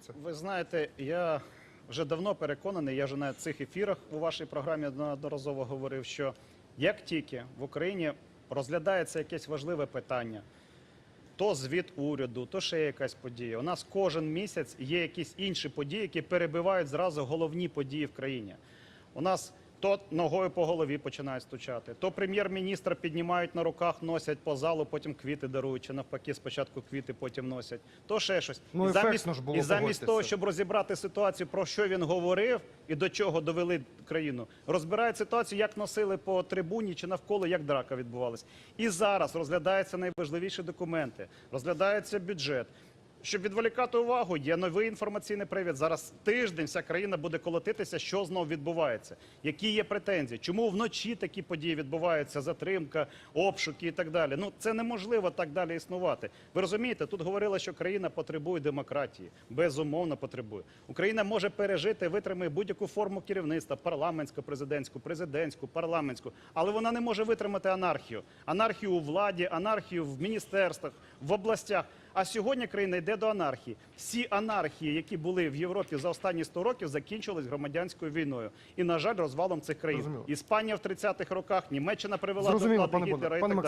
це. Ви знаєте, я вже давно переконаний, я вже на цих ефірах у вашій програмі неодноразово говорив, що як тільки в Україні розглядається якесь важливе питання, то звіт уряду, то ще якась подія. У нас кожен місяць є якісь інші події, які перебивають зразу головні події в країні. У нас то ногою по голові починають стучати, то прем'єр-міністра піднімають на руках, носять по залу, потім квіти дарують, чи навпаки, спочатку квіти, потім носять, то ще щось. Ну, і замість, ж було, і замість того, щоб розібрати ситуацію, про що він говорив і до чого довели країну, розбирають ситуацію, як носили по трибуні чи навколо, як драка відбувалась. І зараз розглядаються найважливіші документи, розглядається бюджет. Щоб відволікати увагу, є новий інформаційний привід. Зараз тиждень вся країна буде колотитися, що знову відбувається, які є претензії, чому вночі такі події відбуваються, затримка, обшуки і так далі. Ну це неможливо так далі існувати. Ви розумієте, тут говорили, що країна потребує демократії, безумовно потребує. Україна може пережити, витримає будь-яку форму керівництва, парламентську, президентську, президентську, парламентську, але вона не може витримати анархію. Анархію у владі, анархію в міністерствах, в областях. А сьогодні країна йде до анархії. Всі анархії, які були в Європі за останні 100 років, закінчились громадянською війною. І, на жаль, розвалом цих країн. Зрозуміло. Іспанія в 30-х роках, Німеччина привела Зрозуміло, до влади пане Гітлера і так далі.